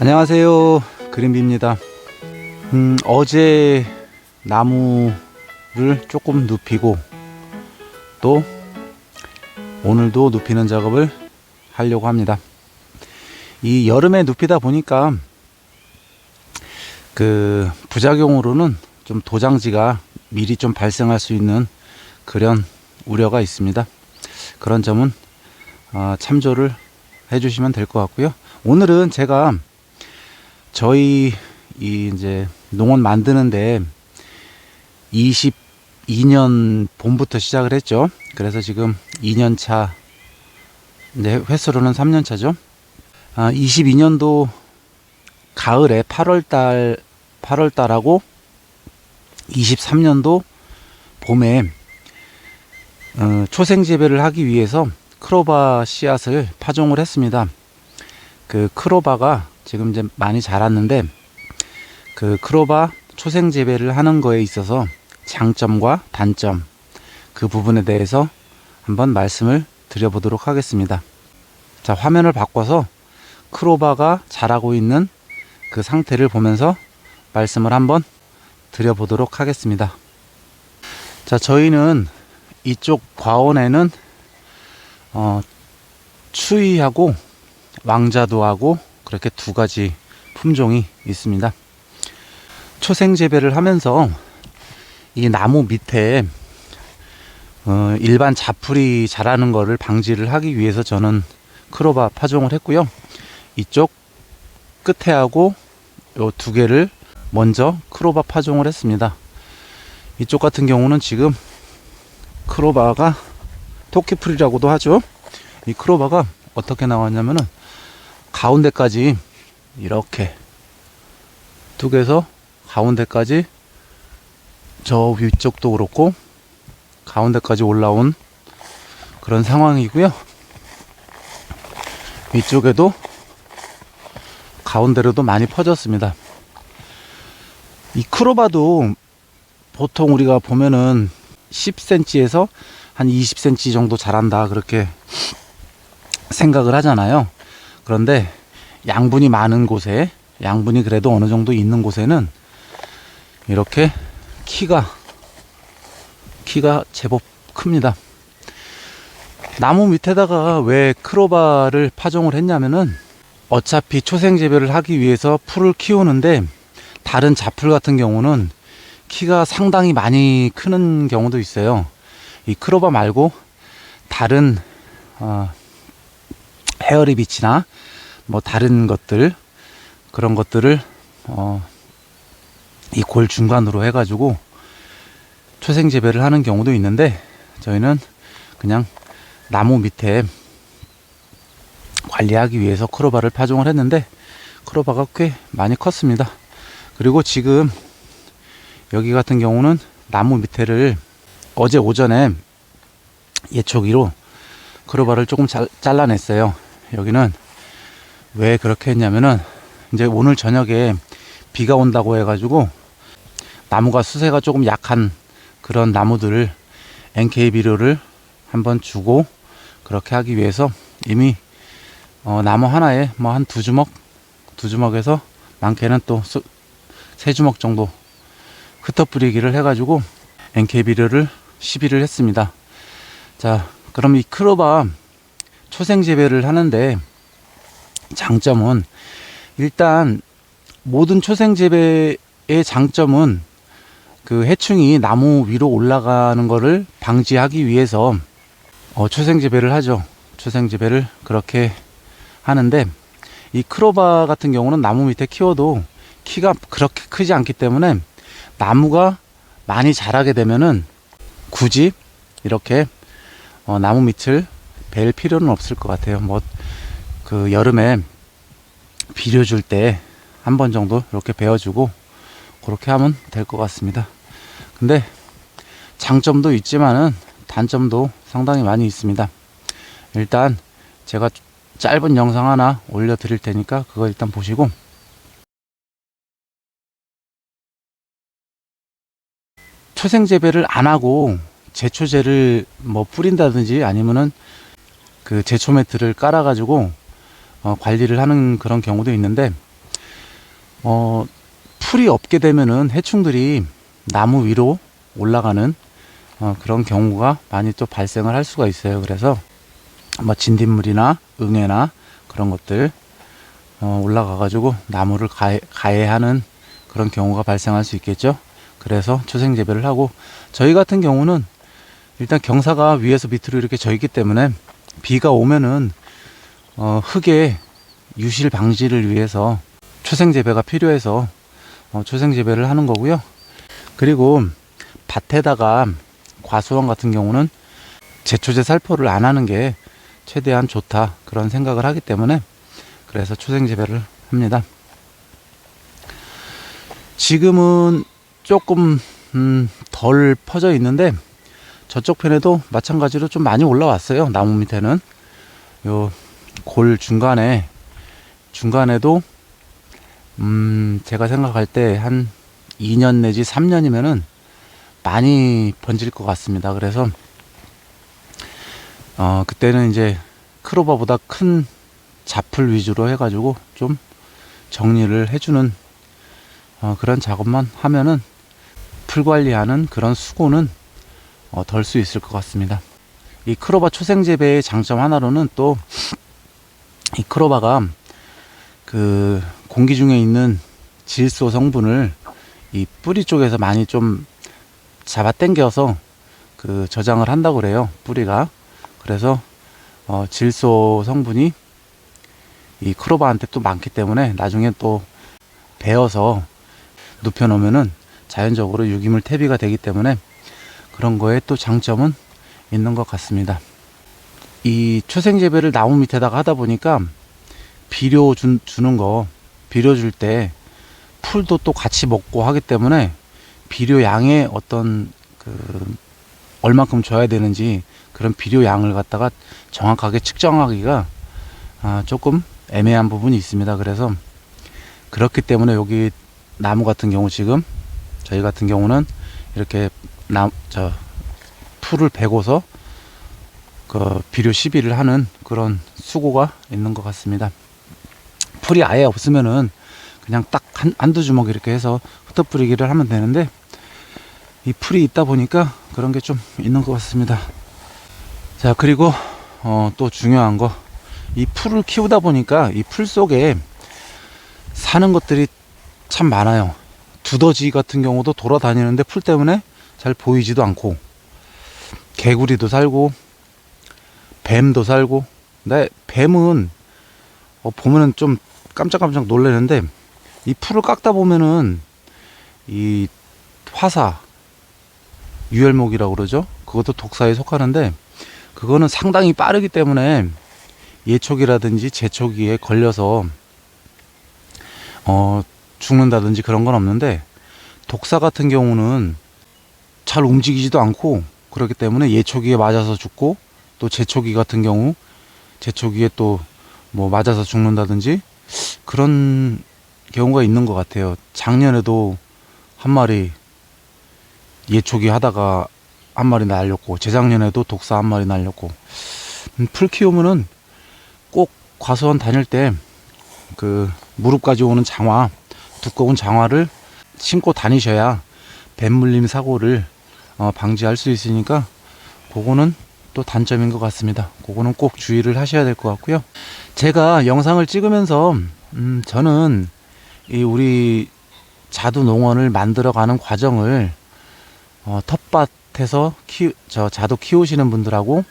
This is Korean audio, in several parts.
안녕하세요. 그린비입니다. 음, 어제 나무를 조금 눕히고 또 오늘도 눕히는 작업을 하려고 합니다. 이 여름에 눕히다 보니까 그 부작용으로는 좀 도장지가 미리 좀 발생할 수 있는 그런 우려가 있습니다. 그런 점은 어, 참조를 해주시면 될 것 같고요. 오늘은 제가 저희 이 이제 농원 만드는데 22년 봄부터 시작을 했죠. 그래서 지금 2년 차 이제 횟수로는 3년 차죠. 아, 22년도 가을에 8월 달 8월 달하고 23년도 봄에 어, 초생 재배를 하기 위해서 크로바 씨앗을 파종을 했습니다. 그 크로바가 지금 이제 많이 자랐는데 그 크로바 초생 재배를 하는 거에 있어서 장점과 단점 그 부분에 대해서 한번 말씀을 드려보도록 하겠습니다. 자, 화면을 바꿔서 크로바가 자라고 있는 그 상태를 보면서 말씀을 한번 드려보도록 하겠습니다. 자, 저희는 이쪽 과원에는 어, 추위하고 왕자도하고 그렇게 두 가지 품종이 있습니다. 초생 재배를 하면서 이 나무 밑에 어, 일반 자풀이 자라는 거를 방지를 하기 위해서 저는 크로바 파종을 했고요. 이쪽 끝에 하고 요 두 개를 먼저 크로바 파종을 했습니다. 이쪽 같은 경우는 지금 크로바가 토끼풀이라고도 하죠. 이 크로바가 어떻게 나왔냐면은 가운데까지 이렇게 두 개에서 가운데까지 저 위쪽도 그렇고 가운데까지 올라온 그런 상황이고요. 위쪽에도 가운데로도 많이 퍼졌습니다. 이 크로바도 보통 우리가 보면은 10cm에서 한 20cm 정도 자란다 그렇게 생각을 하잖아요. 그런데 양분이 많은 곳에 양분이 그래도 어느 정도 있는 곳에는 이렇게 키가 키가 제법 큽니다. 나무 밑에다가 왜 크로바를 파종을 했냐면은 어차피 초생 재배를 하기 위해서 풀을 키우는데 다른 잡풀 같은 경우는 키가 상당히 많이 크는 경우도 있어요. 이 크로바 말고 다른 어, 헤어리비치나 뭐 다른 것들 그런 것들을 어, 이 골 중간으로 해가지고 초생 재배를 하는 경우도 있는데 저희는 그냥 나무 밑에 관리하기 위해서 크로바를 파종을 했는데 크로바가 꽤 많이 컸습니다. 그리고 지금 여기 같은 경우는 나무 밑에를 어제 오전에 예초기로 크로바를 조금 잘, 잘라냈어요. 여기는 왜 그렇게 했냐면은 이제 오늘 저녁에 비가 온다고 해가지고 나무가 수세가 조금 약한 그런 나무들을 NK 비료를 한번 주고 그렇게 하기 위해서 이미 어, 나무 하나에 뭐 한 두 주먹 두 주먹에서 많게는 또 세 주먹 정도 흩어뿌리기를 해가지고 NK 비료를 시비를 했습니다. 자, 그럼 이 크로바 초생 재배를 하는데 장점은 일단 모든 초생 재배의 장점은 그 해충이 나무 위로 올라가는 거를 방지하기 위해서 어, 초생 재배를 하죠. 초생 재배를 그렇게 하는데 이 크로바 같은 경우는 나무 밑에 키워도 키가 그렇게 크지 않기 때문에 나무가 많이 자라게 되면은 굳이 이렇게 어, 나무 밑을 벨 필요는 없을 것 같아요. 뭐 그 여름에 비료 줄 때 한 번 정도 이렇게 베어주고 그렇게 하면 될 것 같습니다. 근데 장점도 있지만은 단점도 상당히 많이 있습니다. 일단 제가 짧은 영상 하나 올려 드릴 테니까 그거 일단 보시고 초생 재배를 안 하고 제초제를 뭐 뿌린다든지 아니면은 그 제초 매트를 깔아 가지고 어, 관리를 하는 그런 경우도 있는데 어, 풀이 없게 되면은 해충들이 나무 위로 올라가는 어, 그런 경우가 많이 또 발생을 할 수가 있어요. 그래서 뭐 진딧물이나 응애나 그런 것들 어, 올라가가지고 나무를 가해, 가해하는 그런 경우가 발생할 수 있겠죠. 그래서 초생 재배를 하고 저희 같은 경우는 일단 경사가 위에서 밑으로 이렇게 져 있기 때문에 비가 오면은 어, 흙의 유실 방지를 위해서 초생 재배가 필요해서 어, 초생 재배를 하는 거고요. 그리고 밭에다가 과수원 같은 경우는 제초제 살포를 안 하는 게 최대한 좋다 그런 생각을 하기 때문에 그래서 초생 재배를 합니다. 지금은 조금 음, 덜 퍼져 있는데 저쪽 편에도 마찬가지로 좀 많이 올라왔어요. 나무 밑에는 요 골 중간에 중간에도 음, 제가 생각할 때 한 2년 내지 3년이면은 많이 번질 것 같습니다. 그래서 어, 그때는 이제 크로바보다 큰 잡풀 위주로 해가지고 좀 정리를 해주는 어, 그런 작업만 하면은 풀 관리하는 그런 수고는 어, 덜 수 있을 것 같습니다. 이 크로바 초생 재배의 장점 하나로는 또 이 크로바가 그 공기 중에 있는 질소 성분을 이 뿌리 쪽에서 많이 좀 잡아 당겨서 그 저장을 한다고 그래요. 뿌리가. 그래서 어, 질소 성분이 이 크로바한테 또 많기 때문에 나중에 또 베어서 눕혀 놓으면은 자연적으로 유기물 퇴비가 되기 때문에 그런 거에 또 장점은 있는 것 같습니다. 이 초생 재배를 나무 밑에다가 하다 보니까 비료 준, 주는 거 비료 줄 때 풀도 또 같이 먹고 하기 때문에 비료 양의 어떤 그 얼만큼 줘야 되는지 그런 비료 양을 갖다가 정확하게 측정하기가 아, 조금 애매한 부분이 있습니다. 그래서 그렇기 때문에 여기 나무 같은 경우 지금 저희 같은 경우는 이렇게 나 저 풀을 베고서 그 비료 시비를 하는 그런 수고가 있는 것 같습니다. 풀이 아예 없으면은 그냥 딱 한, 한두 주먹 이렇게 해서 흩어뿌리기를 하면 되는데 이 풀이 있다 보니까 그런 게 좀 있는 것 같습니다. 자, 그리고 어, 또 중요한 거 이 풀을 키우다 보니까 이 풀 속에 사는 것들이 참 많아요. 두더지 같은 경우도 돌아다니는데 풀 때문에 잘 보이지도 않고 개구리도 살고 뱀도 살고 근데 뱀은 어, 보면은 좀 깜짝깜짝 놀라는데 이 풀을 깎다 보면은 이 화사 유혈목이라고 그러죠. 그것도 독사에 속하는데 그거는 상당히 빠르기 때문에 예초기라든지 제초기에 걸려서 어 죽는다든지 그런 건 없는데 독사 같은 경우는 잘 움직이지도 않고 그렇기 때문에 예초기에 맞아서 죽고 또 제초기 같은 경우 제초기에 또 뭐 맞아서 죽는다든지 그런 경우가 있는 것 같아요. 작년에도 한 마리 예초기 하다가 한 마리 날렸고 재작년에도 독사 한 마리 날렸고 음, 풀 키우면은 꼭 과수원 다닐 때 그 무릎까지 오는 장화 두꺼운 장화를 신고 다니셔야 뱀 물림 사고를 어, 방지할 수 있으니까 그거는 또 단점인 것 같습니다. 그거는 꼭 주의를 하셔야 될 것 같고요. 제가 영상을 찍으면서 음, 저는 이 우리 자두 농원을 만들어가는 과정을 어, 텃밭에서 키, 저 자두 키우시는 분들하고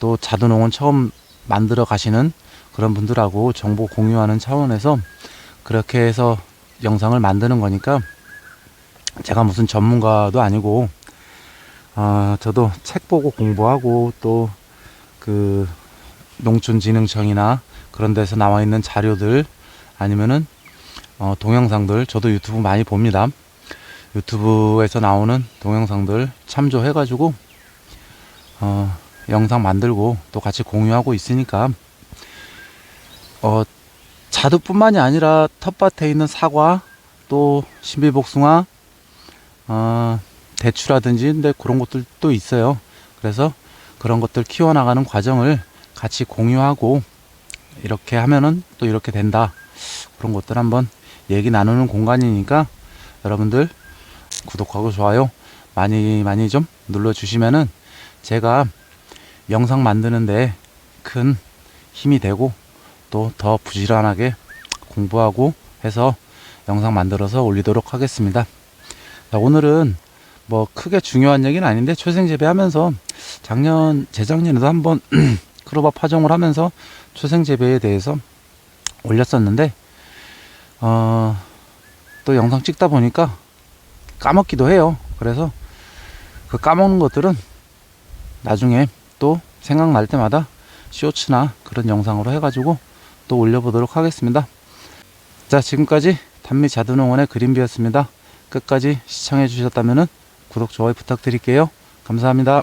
또 자두 농원 처음 만들어 가시는 그런 분들하고 정보 공유하는 차원에서 그렇게 해서 영상을 만드는 거니까 제가 무슨 전문가도 아니고 어, 저도 책 보고 공부하고 또 그 농촌진흥청이나 그런 데서 나와 있는 자료들 아니면은 어, 동영상들 저도 유튜브 많이 봅니다. 유튜브에서 나오는 동영상들 참조해 가지고 어, 영상 만들고 또 같이 공유하고 있으니까 어, 자두뿐만이 아니라 텃밭에 있는 사과 또 신비복숭아 어, 대추라든지 근데 그런 것들도 있어요. 그래서 그런 것들 키워나가는 과정을 같이 공유하고 이렇게 하면은 또 이렇게 된다. 그런 것들 한번 얘기 나누는 공간이니까 여러분들 구독하고 좋아요 많이 많이 좀 눌러주시면은 제가 영상 만드는데 큰 힘이 되고 또 더 부지런하게 공부하고 해서 영상 만들어서 올리도록 하겠습니다. 자, 오늘은 뭐 크게 중요한 얘기는 아닌데 초생 재배하면서 작년 재작년에도 한번 크로바 파종을 하면서 초생 재배에 대해서 올렸었는데 어, 또 영상 찍다 보니까 까먹기도 해요. 그래서 그 까먹는 것들은 나중에 또 생각날 때마다 쇼츠나 그런 영상으로 해가지고 또 올려보도록 하겠습니다. 자, 지금까지 단미 자두농원의 그린비였습니다. 끝까지 시청해 주셨다면 구독, 좋아요 부탁드릴게요. 감사합니다.